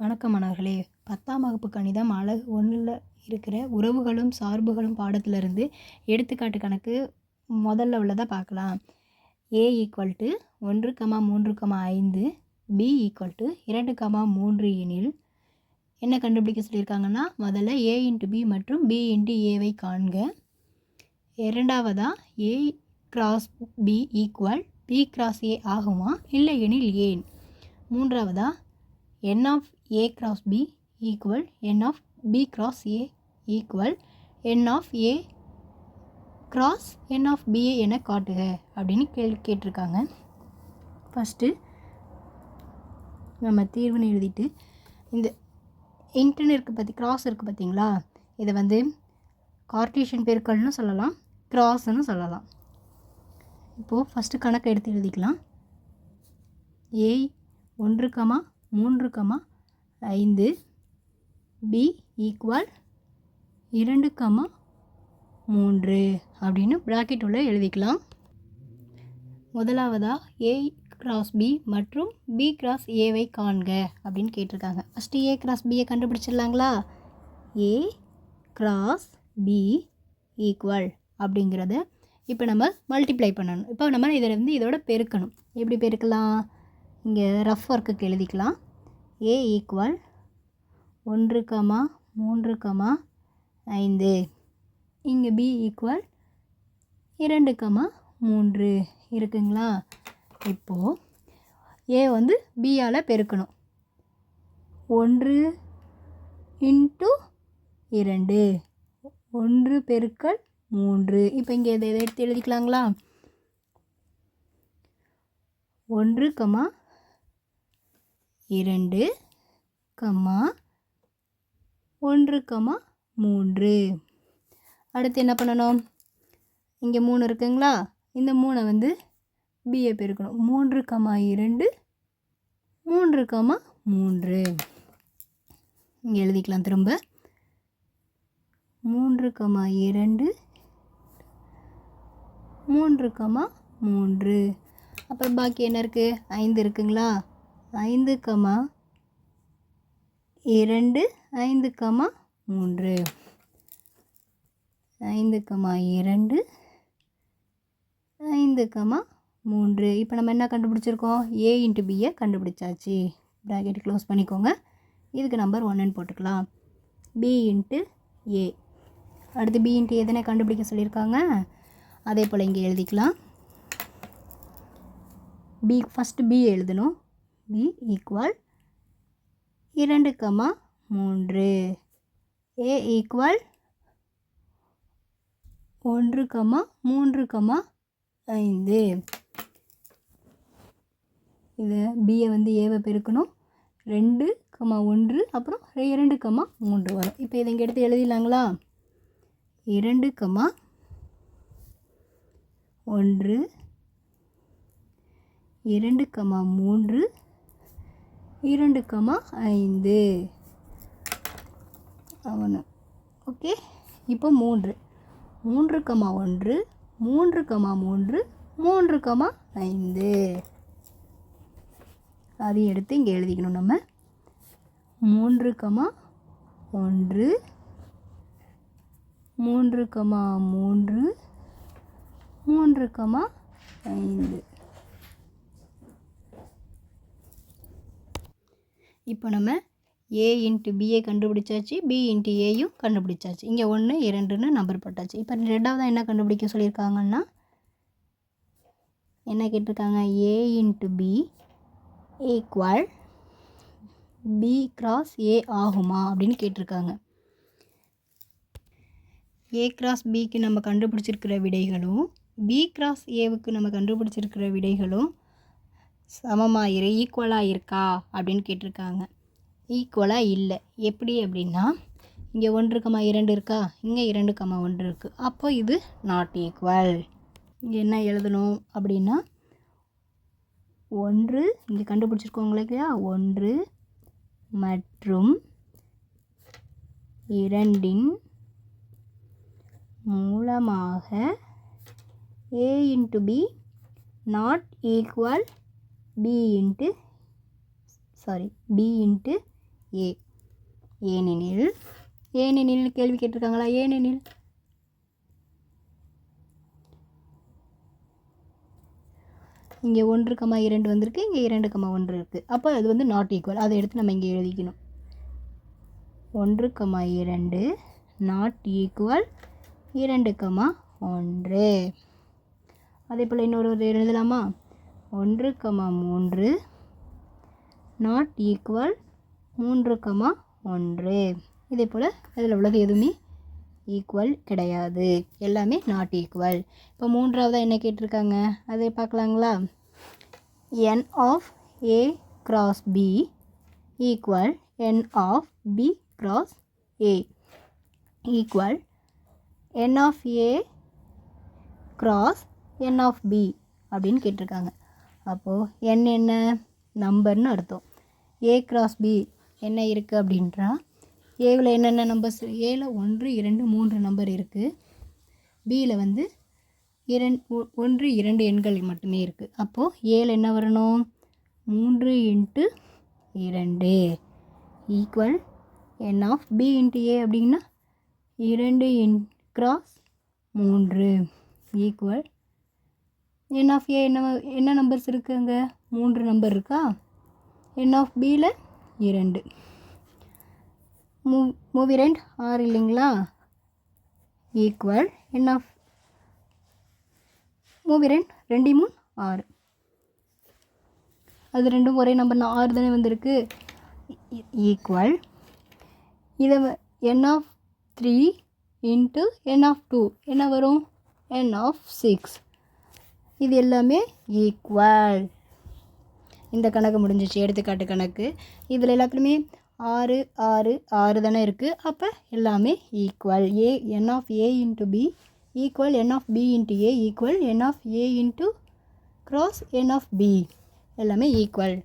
வணக்கம் மாணவர்களே பத்தாம் வகுப்பு கணிதம் அழகு ஒன்றில் இருக்கிற உறவுகளும் சார்புகளும் பாடத்திலிருந்து எடுத்துக்காட்டு கணக்கு முதல்ல உள்ளதை பார்க்கலாம். ஏ ஈக்குவல் டு ஒன்று கமா மூன்று கமா ஐந்து பி ஈக்குவல் டு இரண்டு கமா மூன்று எனில் என்ன கண்டுபிடிக்க சொல்லியிருக்காங்கன்னா முதல்ல ஏ இன்ட்டு பி மற்றும் பி இன்ட்டு ஏவை காண்க. இரண்டாவதாக A cross B equal B cross A ஆகுமா? இல்லை எனில் ஏன். மூன்றாவதாக n of A cross B equal n of B cross A equal n of A cross n of BA என காட்டுக அப்படின்னு கேள்வி கேட்டிருக்காங்க. ஃபஸ்ட்டு நம்ம தீர்வுன்னு எழுதிட்டு இந்த இன்டர்ன் இருக்குது பற்றி கிராஸ் இருக்குது பார்த்தீங்களா இதை வந்து கார்டீஷியன் பெருக்கல்னு சொல்லலாம் கிராஸ்ன்னு சொல்லலாம். இப்போது ஃபஸ்ட்டு கணக்கை எடுத்து எழுதிக்கலாம். ஏ ஒன்று கமா மூன்று கமா ஐந்து. பி ஈக்குவல் இரண்டு கமா மூன்று அப்படின்னு ப்ராக்கெட் உள்ள எழுதிக்கலாம். முதலாவதாக ஏ கிராஸ் பி மற்றும் பி கிராஸ் ஏவை காண்க அப்படின்னு கேட்டிருக்காங்க. ஃபஸ்ட்டு ஏ கிராஸ் பியை கண்டுபிடிச்சிடலாங்களா? ஏ கிராஸ் பி ஈக்குவல் அப்படிங்கிறத இப்போ நம்ம மல்டிப்ளை பண்ணணும். இப்போ நம்ம இதில் இருந்து இதோட பெருக்கணும். எப்படி பெருக்கலாம்? இங்கே ரஃப் ஒர்க்குக்கு எழுதிக்கலாம். ஏ ஈக்குவல் ஒன்று கமா மூன்று கமா ஐந்து. இங்கே பி ஈக்குவல் இரண்டு கமா மூன்று இருக்குங்களா? இப்போது ஏ வந்து பியால் பெருக்கணும். ஒன்று இன்ட்டு இரண்டு. ஒன்று பெருக்கல் மூன்று. இப்போ இங்கே இதை எடுத்து எழுதிக்கலாங்களா? ஒன்று கமா இரண்டு கம்மா ஒன்று கம்மா மூன்று. அடுத்து என்ன பண்ணணும்? இங்கே மூணு இருக்குங்களா? இந்த மூணை வந்து பிஏ பெருக்கணும். மூன்று கம்மா இரண்டு மூன்று கம்மா மூன்று. இங்கே எழுதிக்கலாம் திரும்ப. மூன்று கம்மா இரண்டு மூன்று கம்மா மூன்று. அப்புறம் பாக்கி என்ன இருக்குது ஐந்து இருக்குங்களா? ஐந்து கமா இரண்டு ஐந்து கமா மூன்று. ஐந்து கமா இரண்டு ஐந்து கமா மூன்று. இப்போ நம்ம என்ன கண்டுபிடிச்சிருக்கோம்? ஏ இன்ட்டு பியை கண்டுபிடிச்சாச்சு. ப்ராக்கெட் க்ளோஸ் பண்ணிக்கோங்க. இதுக்கு நம்பர் ஒன்னுன்னு போட்டுக்கலாம். பி இன்ட்டு ஏ அடுத்து பி இன்ட்டு எதனை கண்டுபிடிக்க சொல்லியிருக்காங்க. அதே போல் இங்கே எழுதிக்கலாம். பி ஃபஸ்ட்டு பி எழுதணும். பி ஈக்குவல் இரண்டு கமா மூன்று. ஏ ஈக்குவல் ஒன்று கமா மூன்று கமா ஐந்து. இது பியை வந்து ஏவை பெருக்கணும். ரெண்டு கமா ஒன்று அப்புறம் இரண்டு கமா மூன்று வரும். இப்போ இதை இங்கே எடுத்து எழுதிடலாங்களா? இரண்டு கமா ஒன்று இரண்டு கமா மூன்று இரண்டு கமா ஐந்து. அவனு. ஓகே? இப்போ மூன்று. மூன்று கமா ஒன்று மூன்று கமா மூன்று மூன்று கமா ஐந்து. அதையும் எடுத்து இங்கே எழுதிக்கணும் நம்ம. மூன்று கமா ஒன்று மூன்று கமா மூன்று மூன்று கமா ஐந்து. இப்போ நம்ம ஏ இன்ட்டு பிஏ கண்டுபிடிச்சாச்சு பி இன்ட்டு ஏயும் கண்டுபிடிச்சாச்சு. இங்கே ஒன்று இரண்டுன்னு நம்பர் போட்டாச்சு. இப்போ ரெண்டாவதாக என்ன கண்டுபிடிக்க சொல்லியிருக்காங்கன்னா என்ன கேட்டிருக்காங்க? A into B equal B cross A ஆகுமா அப்படின்னு கேட்டிருக்காங்க. ஏ கிராஸ் பிக்கு நம்ம கண்டுபிடிச்சிருக்கிற விடைகளும் பி கிராஸ் ஏவுக்கு நம்ம கண்டுபிடிச்சிருக்கிற விடைகளும் சமமாக இரு ஈக்குவலாக இருக்கா அப்படின்னு கேட்டிருக்காங்க. ஈக்குவலாக இல்லை. எப்படி அப்படின்னா இங்கே ஒன்று கம்மா இரண்டு இருக்கா? இங்கே இரண்டு கம்மா ஒன்று இருக்குது அப்போ இது நாட் ஈக்குவல் இங்கே என்ன எழுதணும் அப்படின்னா ஒன்று இங்கே கண்டுபிடிச்சிருக்கோங்க இல்லையா? ஒன்று மற்றும் இரண்டின் மூலமாக A into B not equal B into sorry B into A ஏனெனில் ஏனெனில் கேள்வி கேட்டிருக்காங்களா? ஏனெனில். இங்கே ஒன்று கமா இரண்டு வந்திருக்கு இங்கே இரண்டு கமா ஒன்று இருக்குது அப்போ அது வந்து நாட் ஈக்குவல் அதை எடுத்து நம்ம இங்கே எழுதிக்கணும். ஒன்று கமா இரண்டு நாட் ஈக்குவல் இரண்டு கமா ஒன்று. அதே போல் இன்னொரு ஒரு எழுதலாமா? ஒன்று கமா மூன்று. நாட் ஈக்குவல் மூன்று கமா ஒன்று. இதே போல் அதில் உள்ளது எதுவுமே ஈக்குவல் கிடையாது. எல்லாமே நாட் ஈக்குவல் இப்போ மூன்றாவதாக என்ன கேட்டிருக்காங்க? அதை பார்க்கலாங்களா? N of A cross B equal n of B cross A equal n of A cross n of B அப்படின்னு கேட்டிருக்காங்க. அப்போது என் என்ன? நம்பர்னு அர்த்தம். ஏ கிராஸ் பி என்ன இருக்குது அப்படின்றா. ஏவில் என்னென்ன நம்பர்ஸ் ஏவில் ஒன்று இரண்டு மூன்று நம்பர் இருக்குது பியில் வந்து இரண் ஒன்று இரண்டு எண்கள் மட்டுமே இருக்குது அப்போது ஏழு என்ன வரணும்? மூன்று இன்ட்டு இரண்டு. Equal n of B into A அப்படின்னா இரண்டு இன் கிராஸ் மூன்று. ஈக்குவல் என் ஆஃப் ஏ என்ன என்ன நம்பர்ஸ் இருக்குது அங்கே மூன்று நம்பர் இருக்கா? என் ஆஃப் பியில் இரண்டு. மூ மூவி ரெண்ட் ஆறு இல்லைங்களா? ஈக்குவல் என் ஆஃப் மூவி ரெண்ட் ரெண்டு மூணு ஆறு. அது ரெண்டும் ஒரே நம்பர் நான் ஆறு தானே வந்திருக்கு? ஈக்குவல் இதை n of three into n of two என்ன வரும்? என் ஆஃப் சிக்ஸ் இது எல்லாமே ஈக்குவல் இந்த கணக்கு முடிஞ்சிச்சு எடுத்துக்காட்டு கணக்கு. இதில் எல்லாத்துலேயுமே ஆறு ஆறு ஆறு தானே இருக்குது அப்போ எல்லாமே equal A n of A into B equal n of B into A equal n of A into cross n of B எல்லாமே ஈக்குவல்